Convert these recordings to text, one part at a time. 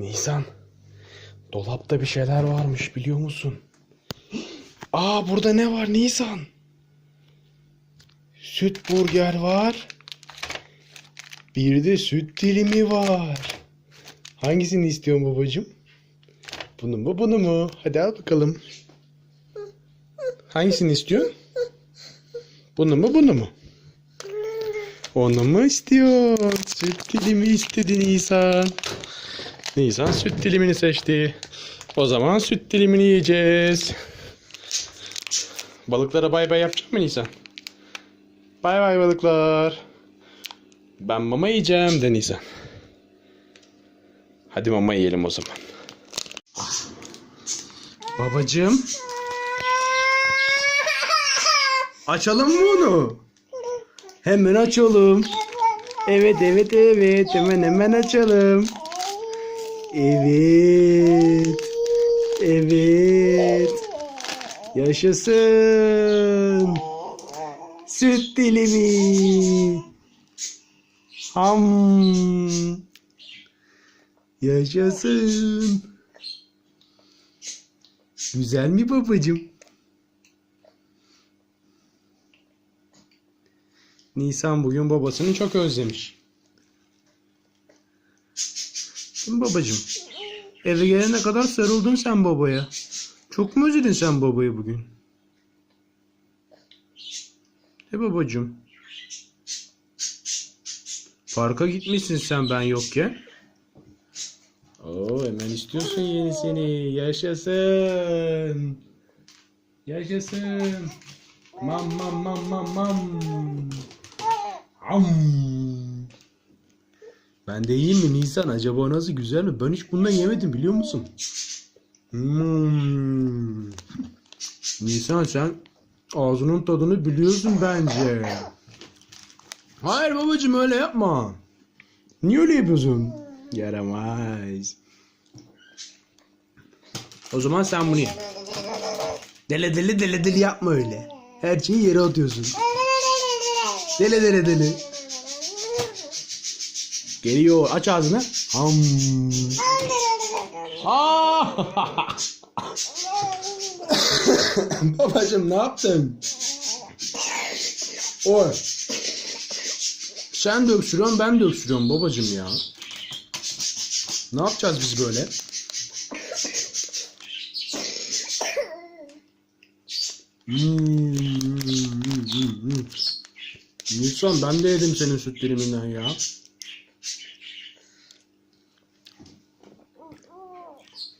Nisan. Dolapta bir şeyler varmış biliyor musun? Aa burada ne var Nisan? Süt burger var. Bir de süt dilimi var. Hangisini istiyorsun babacığım? Bunu mu bunu mu? Hadi al bakalım. Hangisini istiyorsun? Bunu mu bunu mu? Onu mu istiyor? Süt dilimi istedi Nisan. Nisan süt dilimini seçti. O zaman süt dilimini yiyeceğiz. Balıklara bay bay yapacak mı Nisan? Bay bay balıklar. Ben mama yiyeceğim de Nisan. Hadi mama yiyelim o zaman. Babacığım. Açalım mı onu? Hemen açalım. Evet evet evet hemen hemen açalım. Evet. Evet. Yaşasın. Süt dilimi. Ham. Yaşasın. Güzel mi babacığım? Nisan bugün babasını çok özlemiş. Değil mi babacığım? Eve gelene kadar sarıldın sen babaya. Çok mu özledin sen babayı bugün? He babacığım. Parka gitmişsin sen ben yokken. Oo hemen istiyorsun yenisini. Yaşasın. Yaşasın. Mam mam mam mam mam. Am. Ben de yiyeyim mi Nisan? Acaba nasıl güzel mi? Ben hiç bundan yemedim biliyor musun? Hmm. Nisan sen ağzının tadını biliyorsun bence. Hayır babacığım öyle yapma. Niye öyle yapıyorsun? Yaramaz. O zaman sen bunu ye. Dele dele dele dele yapma öyle. Her şeyi yere atıyorsun. Dele dele dele. Geliyor. Aç ağzını. Ham. Aa! Babacım ne yaptın? Oy. Sen de öksürüyorsun ben de öksürüyorum babacım ya. Ne yapacağız biz böyle? Hmm. Nisan ben de yedim senin süt diliminden ya.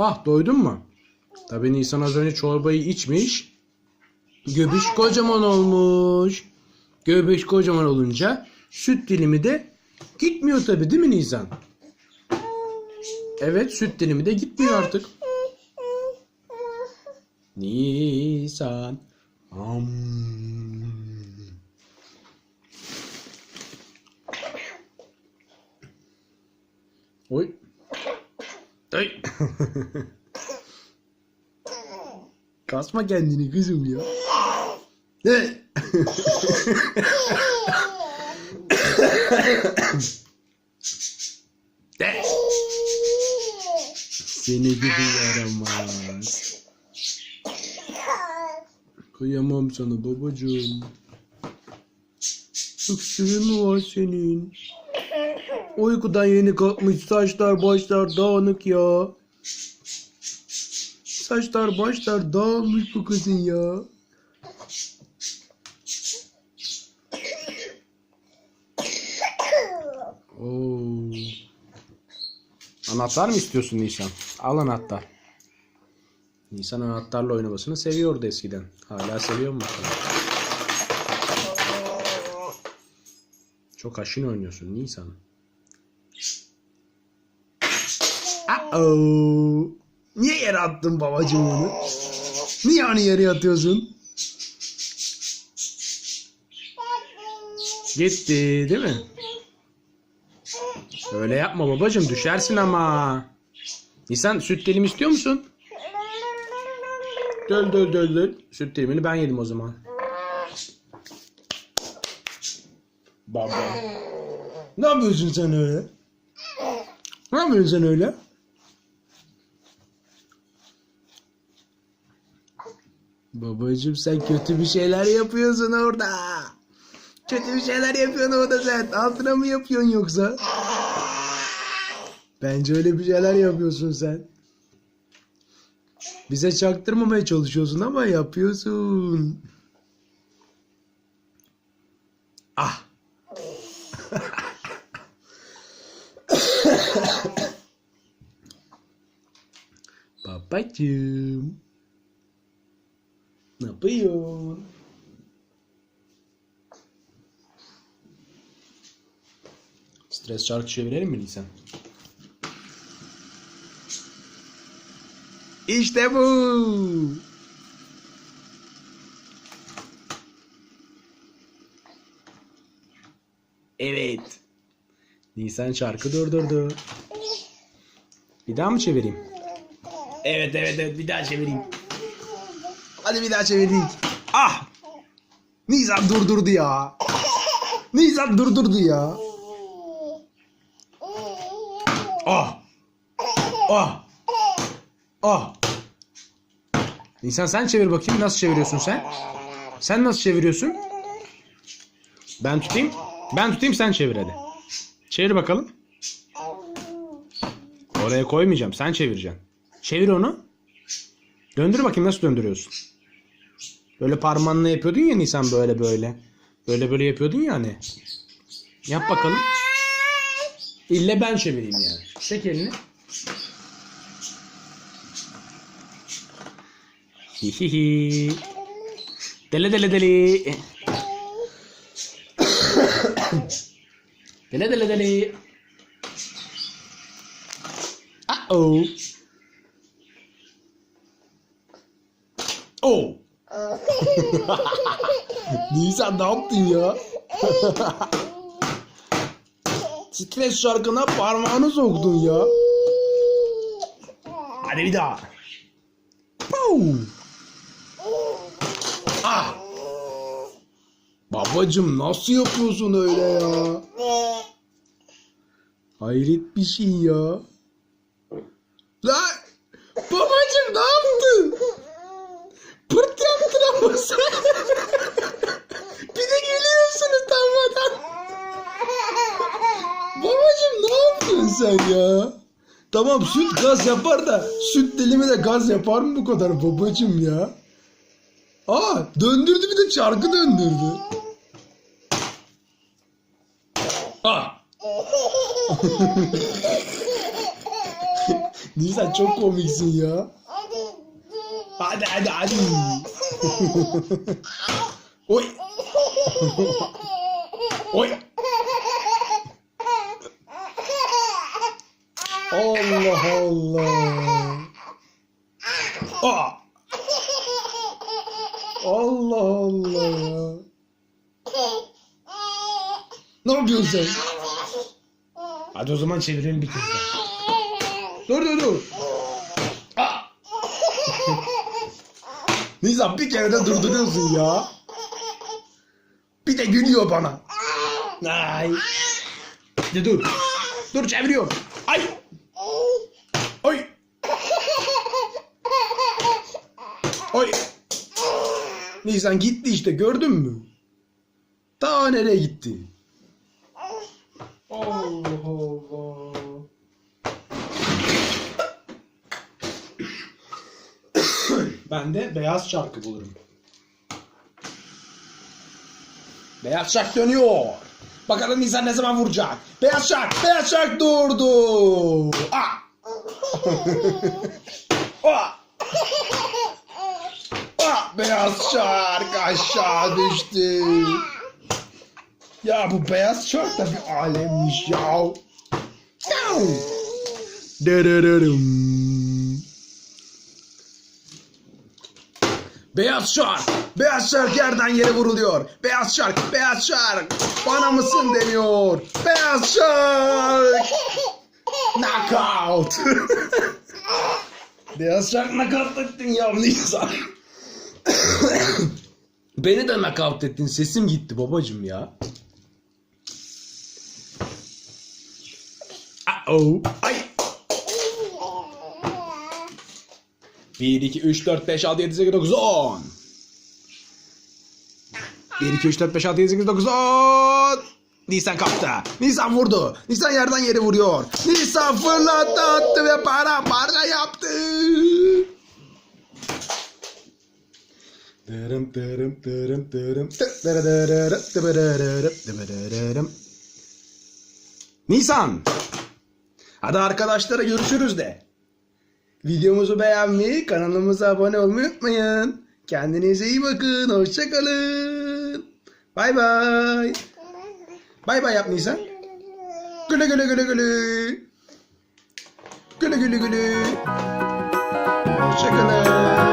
Ah doydun mu? Tabii Nisan az önce çorbayı içmiş. Göbüş kocaman olmuş. Göbüş kocaman olunca süt dilimi de gitmiyor tabii değil mi Nisan? Evet süt dilimi de gitmiyor artık. Nisan. Am. Oy. Kasma kendini kızım ya. Seni gibi yaramaz. Kıyamam sana babacığım. Öksürüğün mü var senin? Uykudan yeni kalkmış saçlar başlar dağınık ya. Saçlar başlar dağılmış bu kızın ya. Oo. Anahtar mı istiyorsun Nisan? Al anahtar. Nisan anahtarla oynamasını seviyordu eskiden. Hala seviyor mu? Çok aşın oynuyorsun Nisan. Uh-oh. Niye yere attın babacığım onu? Niye onu yere atıyorsun? Gitti değil mi? Öyle yapma babacığım düşersin ama. Nisan süt dilim istiyor musun? Döl döl döl döl. Süt dilimini ben yedim o zaman. Baba. Ne yapıyorsun sen öyle? Ne yapıyorsun sen öyle? Babacım sen kötü bir şeyler yapıyorsun orada. Kötü bir şeyler yapıyorsun orada sen. Altına mı yapıyorsun yoksa? Bence öyle bir şeyler yapıyorsun sen. Bize çaktırmamaya çalışıyorsun ama yapıyorsun. Ah. Babacığım. Ne yapıyorsun? Stres şarkı çevirelim mi Nisan? İşte bu. Evet. Nisan şarkı durdurdu. Bir daha mı çevireyim? Evet evet evet bir daha çevireyim. Hadi bir daha çevireyim. Ah! Nisan durdurdu ya. Nisan durdurdu ya. Ah! Ah! Ah! Nisan sen çevir bakayım nasıl çeviriyorsun sen? Sen nasıl çeviriyorsun? Ben tutayım. Ben tutayım sen çevir hadi. Çevir bakalım. Oraya koymayacağım. Sen çevireceksin. Çevir onu. Döndür bakayım nasıl döndürüyorsun. Böyle parmağınla yapıyordun ya Nisan böyle böyle. Böyle böyle yapıyordun ya hani. Yap bakalım. İlle ben çevireyim yani. Çek elini. Hihihi. Dele dele dele. dele dele dele. Uh-oh. Oh. Nisan ne yaptın ya? Stres şarkına parmağını soktun ya. Hadi bir daha. Pow. Ah. Babacım nasıl yapıyorsun öyle ya? Hayret bir şey ya. Lan babacım ne yaptın? Pırt sen. bir de gülüyorsun utanmadan. Babacım ne yaptın sen ya? Tamam süt gaz yapar da süt dilimi de gaz yapar mı bu kadar babacım ya? Aa döndürdü bir de çarkı döndürdü. Ah. Nisan çok komiksin ya. Hadi hadi hadi. Oy. Oy. Allah Allah. Aa. Allah Allah. Ne yapıyorsun sen? Hadi o zaman çevirelim bir kez daha. Dur dur dur. Aa. Nizam bir kere de durduruyorsun ya. Bir de gülüyor bana. Ay. De dur. Dur çeviriyorum. Ay. Oy. Oy. Nisan gitti işte gördün mü? Daha nereye gitti? Allah Allah. Ben de beyaz şarkı bulurum. Beyaz şark dönüyor. Bakalım Nisan ne zaman vuracak. Beyaz şark, beyaz şark durdu. Ah. ah. Ah, beyaz şark aşağı düştü. Ya bu beyaz şark da bir alemmiş ya. Dırırırım. Beyaz şark, beyaz şark yerden yere vuruluyor. Beyaz şark, beyaz şark, bana mısın deniyor. Beyaz şark, knockout. beyaz şark knockout ettin ya Nisan. Beni de knockout ettin. Sesim gitti babacım ya. Uh-oh. Ay. 1, 2, 3, 4, 5, 6, 7, 8, 9, 10. 1, 2, 3, 4, 5, 6, 7, 8, 9, 10. Nisan kaptı. Nisan vurdu. Nisan yerden yere vuruyor. Nisan fırlattı attı ve para parça yaptı. Dırım dırım dırım dırım tıbırırırım. Nisan. Hadi arkadaşlara görüşürüz de. Videomuzu beğenmeyi, kanalımıza abone olmayı unutmayın. Kendinize iyi bakın. Hoşçakalın. Bay bay. Bay bay yap Nisan. Güle güle güle güle. Güle güle güle. Hoşçakalın.